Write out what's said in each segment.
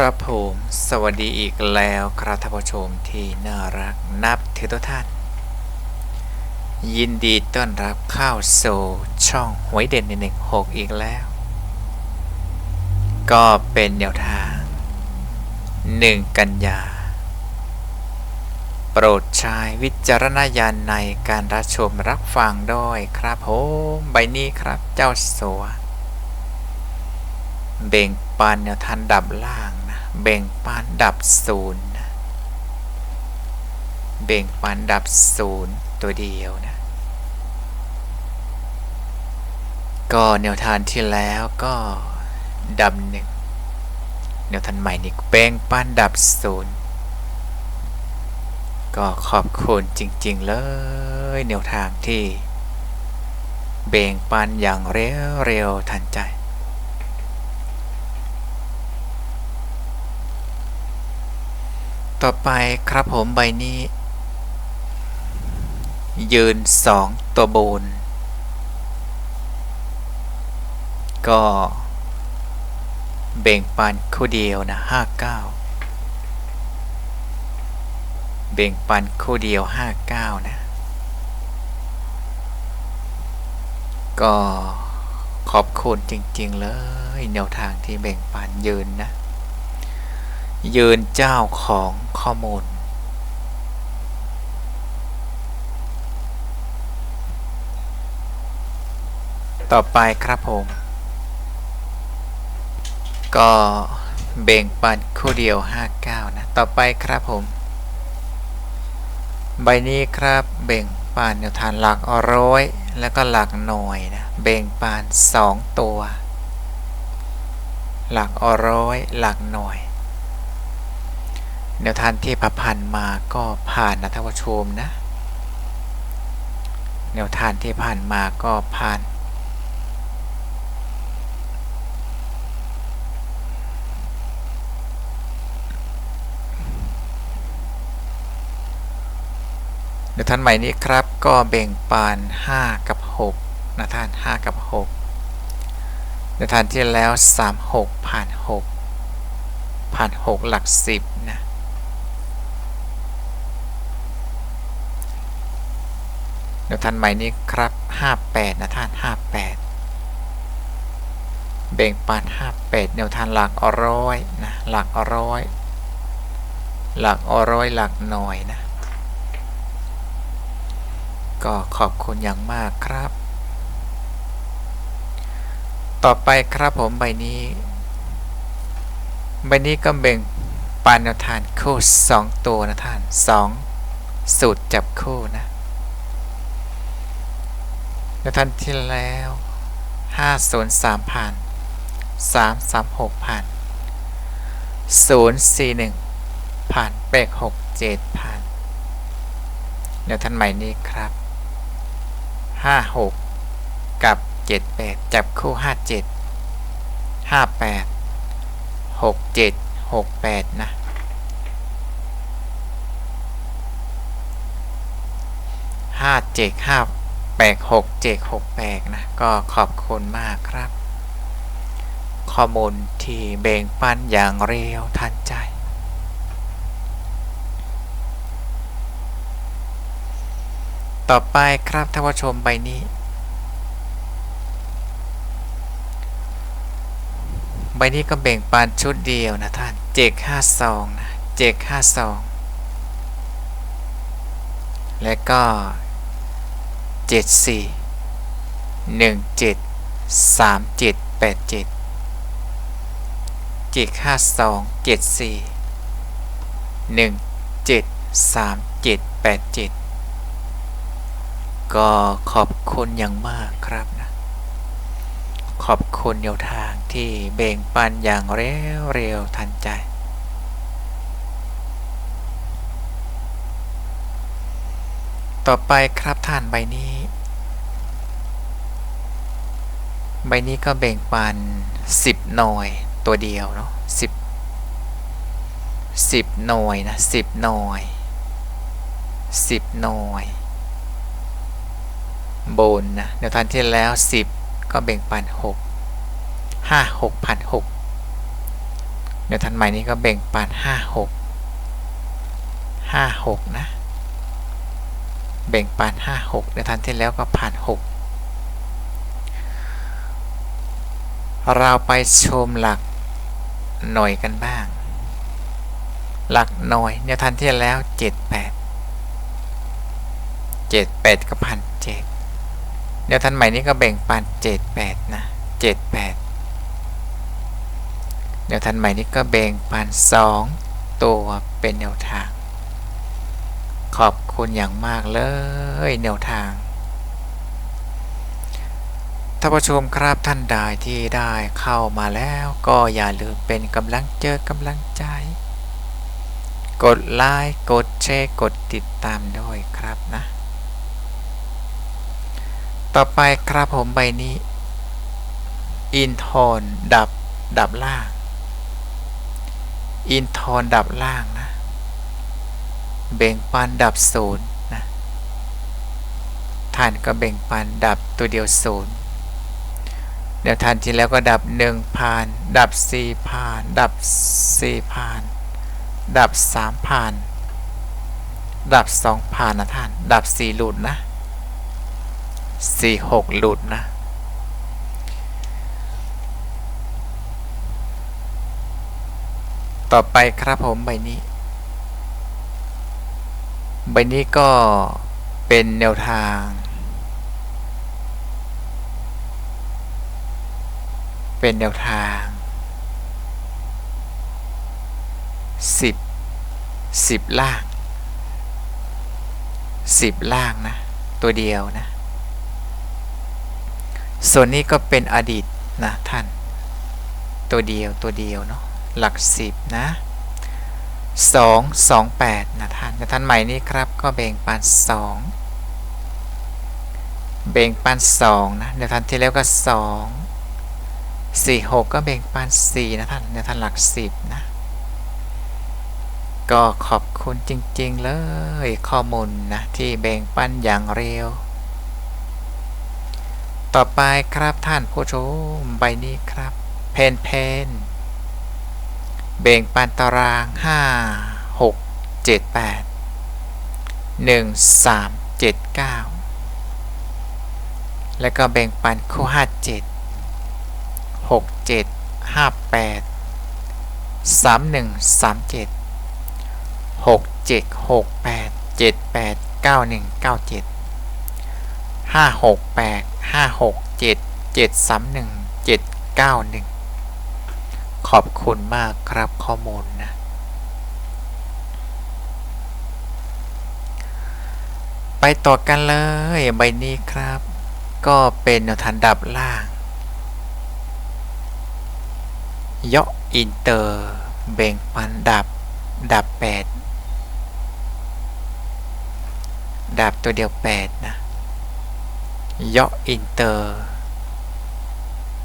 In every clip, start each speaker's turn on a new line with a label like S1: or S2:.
S1: ครับผมสวัสดีอีกแล้วครับท่านผู้ชมที่น่ารักนับถือทุกท่าน ยินดีต้อนรับเข้าสู่ช่องหวยเด่นในหนึ่งหกอีกแล้ว ก็เป็นแนวทางหนึ่งกันยา โปรดใช้วิจารณญาณในการรับชมรับฟังด้วยครับผมใบนี้ครับเจ้าสัวเบ่งปันแนวทางดับล่าง นะเบ่งปันดับศูนย์นะเบ่งปันดับศูนย์ตัวเดียวนะ ก็แนวทางที่แล้วก็ดับหนึ่งแนวทางใหม่นี่เบ่งปันดับศูนย์ก็ขอบคุณจริง ๆ เลย แนวทางที่เบ่งปันอย่างเร็วเร็วๆทันใจ ต่อไปครับผมใบนี้ ยืนสองตัวบน ก็เบ่งปันคู่เดียวนะห้าเก้าเบ่งปันคู่เดียวห้าเก้านะ ก็ขอบคุณจริง ๆ เลย แนวทางที่เบ่งปันยืนนะ ยืนเจ้าของข้อมูล ต่อไปครับผม ก็เบ่งปันคู่เดียว 59 นะ ต่อไปครับผม ใบนี้ครับเบ่งปานแนวทานหลักร้อยแล้วก็หลักหน่วยนะ เบ่งปาน2 ตัว หลักร้อยหลักหน่วย แนวทางที่ประพันธ์มาก็ผ่านนะท่านผู้ชมนะ แนวทางที่ผ่านมาก็ผ่านแนวทางใหม่นี้ครับก็แบ่งปาน 5 กับ6นะท่าน 5 กับ6แนวทางที่แล้ว 3 6 ผ่าน 6 ผ่าน 6 หลัก 10 นะ เดี๋ยวท่านใหม่นี้ครับ 58 นะท่าน 58 เบ่งปาน58เดี๋ยวท่านหลักอร้อยนะหลักอร้อย หลักอร้อยหลักหน่อยนะ ก็ขอบคุณอย่างมากครับ ต่อไปครับผมใบนี้ ใบนี้ก็เบ่งปานแนวทานคู่ 2 ตัวนะท่าน 2 สูตรจับคู่นะ แล้วท่านที่แล้ว 503ผ่าน 336ผ่าน 041ผ่านเปก67ผ่านแล้วท่านใหม่นี้ครับ 56 กับ 78 จับคู่ 57 58 67 68 นะห้าเจ็ดห้า แปดหกเจ็ดหกแปดนะ ก็ขอบคุณมากครับ ข้อมูลที่เบ่งปันอย่างเร็วทันใจ ต่อไปครับท่านผู้ชมใบนี้ ใบนี้ก็เบ่งปันชุดเดียวนะท่านเจกห้าซองนะเจกห้าซอง และก็ เจ็ดสี่หนึ่งเจ็ดสามเจ็ดแปดเจ็ดเจกห้าสองเจ็ดสี่หนึ่งเจ็ดสามเจ็ดแปดเจ็ดก็ขอบคุณอย่างมากครับนะ ขอบคุณแนวทางที่เบ่งปันอย่างเร็วเร็วทันใจ ต่อไปครับท่านใบนี้ ใบนี้ก็แบ่งปัน 10 หน่วยตัวเดียวเนาะ10 10 หน่วยนะ 10 หน่วย 10 หน่วย บนนะเดี๋ยวทันที่แล้ว 10 ก็แบ่งปัน 6 5 6พัน6แนวทางใหม่นี้ก็แบ่งปันห้าหกห้าหกนะ แบ่งปันห้าหกในทันที่แล้วก็ผ่านหกเราไปชมหลักหน่วยกันบ้าง หลักหน่วยในทันที่แล้วเจ็ดแปดเจ็ดแปดก็พันเจ็ดแนวทันใหม่นี้ก็แบ่งปันเจ็ดแปดนะเจ็ดแปดแนวทันใหม่นี้ก็แบ่งปันสองตัวเป็นแนวทาง ขอบคุณอย่างมากเลยแนวทางท่านผู้ชมครับท่านใดที่ได้เข้ามาแล้วก็อย่าลืมเป็นกำลังเจอกำลังใจ กดไลค์กดแชร์กดติดตามด้วยครับนะ ต่อไปครับผมใบนี้ อินทอนดับดับล่าง อินทอนดับล่างนะ เบ่งปันดับศูนย์นะท่านก็เบ่งปันดับตัวเดียวศูนย์เดี๋ยวท่านที่แล้วก็ดับหนึ่งผ่าน ดับสี่ผ่าน ดับสี่ผ่าน ดับสามผ่าน ดับสองผ่านนะท่าน ดับสี่หลุดนะสี่หกหลุดนะต่อไปครับผมใบนี้ ใบนี้ก็เป็นแนวทาง เป็นแนวทาง 10 10 ล่าง 10 ล่างนะ ตัวเดียวนะ ส่วนนี้ก็เป็นอดีตนะท่าน ตัวเดียวตัวเดียวเนาะหลัก 10 นะ 2 2 8นะท่านแต่ท่านใหม่นี้ครับก็แบ่งปัน 2 แบ่งปัน2นะในท่านที่แล้วก็ 2 4 6 ก็แบ่งปัน4นะท่านในท่านหลัก 10 นะ ก็ขอบคุณจริงๆเลยข้อมูลนะ ที่แบ่งปันอย่างเร็ว ต่อไปครับท่านผู้ชมใบนี้ครับ เพนเพน เบ่งปันตาราง 5 6 7 8 1 3 7 9 แล้วก็แบ่งปันคู่ 5 7 6 7 5 8 3 1 3 7 6 7 6 8 ขอบคุณมากครับข้อมูลนะไปต่อกันเลยใบนี้ครับ ก็เป็นแนวทางดับล่างยกอินเตอร์ เบ่งปันดับ ดับ 8 ดับตัวเดียว 8 นะยกอินเตอร์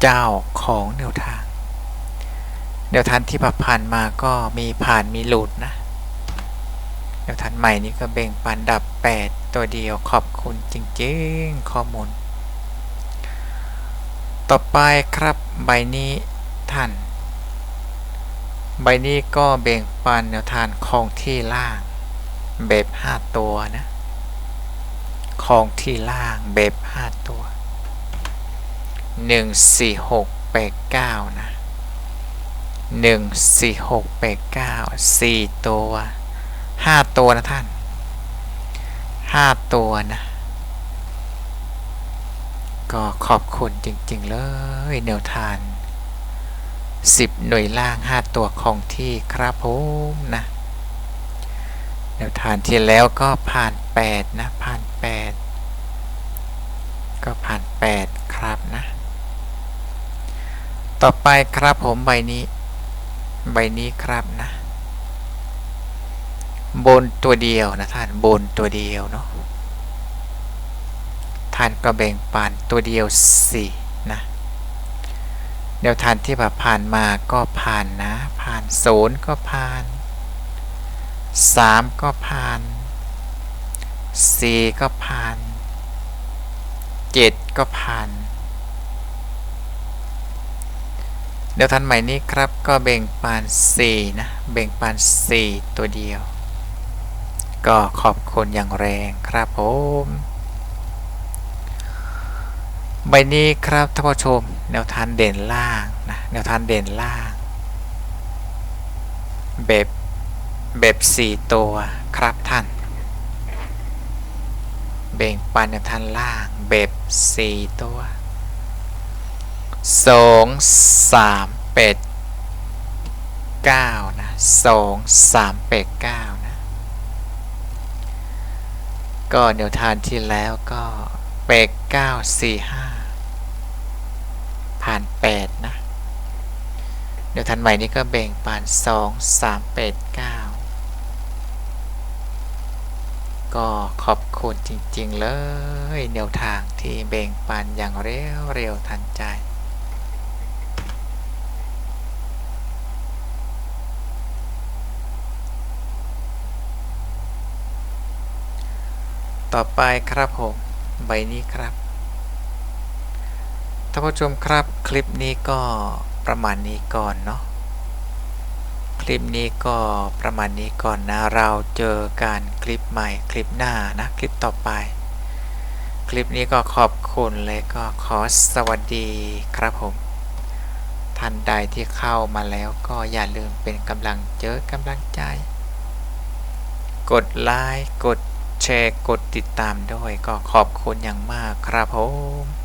S1: เจ้าของแนวทาง แนวทางที่ผ่านมาก็มีผ่านมีหลุดนะแนวทางใหม่นี้ก็เบ่งปันดับ 8 ตัวเดียวขอบคุณจริงๆ ข้อมูล ต่อไปครับใบนี้ท่าน ใบนี้ก็เบ่งปันแนวทางคองที่ล่างแบบ5ตัวนะคองที่ล่างแบบ5ตัว 1 4 6 8 9 นะ หนึ่งสี่หกแปดเก้าสี่ตัวห้าตัวนะท่านห้าตัวนะ ก็ขอบคุณจริง ๆ เลยแนวทานสิบหน่วยล่างห้าตัวของที่ครับผมนะแนวทานที่แล้วก็ผ่านแปดนะผ่านแปดก็ผ่านแปดครับนะ ต่อไปครับผมใบนี้ ใบนี้ครับนะบนตัวเดียวนะท่านบนตัวเดียวเนาะท่านก็แบ่งปันตัวเดียวสี่นะแนวท่านที่ผ่านมาก็ผ่านนะ ผ่านศูนย์ก็ผ่านสามก็ผ่านสี่ก็ผ่านเจ็ดก็ผ่าน แนวทางใหม่นี้ครับก็แบ่งปัน4นะแบ่งปัน4 ตัวเดียว ก็ขอบคุณอย่างแรงครับผมใบนี้ครับท่านผู้ชม แนวทางเด่นล่างนะแนวทางเด่นล่าง แบบแบบ4ตัวครับท่าน แบ่งปันแนวทางล่างแบบ4ตัว สองสามเป็ดเก้านะสองสามเป็ดเก้านะ ก็แนวทางที่แล้วก็เป็ดเก้าสี่ห้าผ่านแปดนะแนวทางใหม่นี้ก็แบ่งปันสองสามเป็ดเก้าก็ขอบคุณจริงๆเลยแนวทางที่แบ่งปันอย่างเร็วเร็วทันใจ ต่อไปครับผมใบนี้ครับท่านผู้ชมครับคลิปนี้ก็ประมาณนี้ก่อนเนาะคลิปนี้ก็ประมาณนี้ก่อนนะ เราเจอกันคลิปใหม่คลิปหน้านะ คลิปต่อไป คลิปนี้ก็ขอบคุณเลยก็ขอสวัสดีครับผม ท่านใดที่เข้ามาแล้วก็อย่าลืมเป็นกำลังเจอกำลังใจ กดไลค์กด แชร์ กดติดตามด้วยก็ขอบคุณอย่างมากครับผม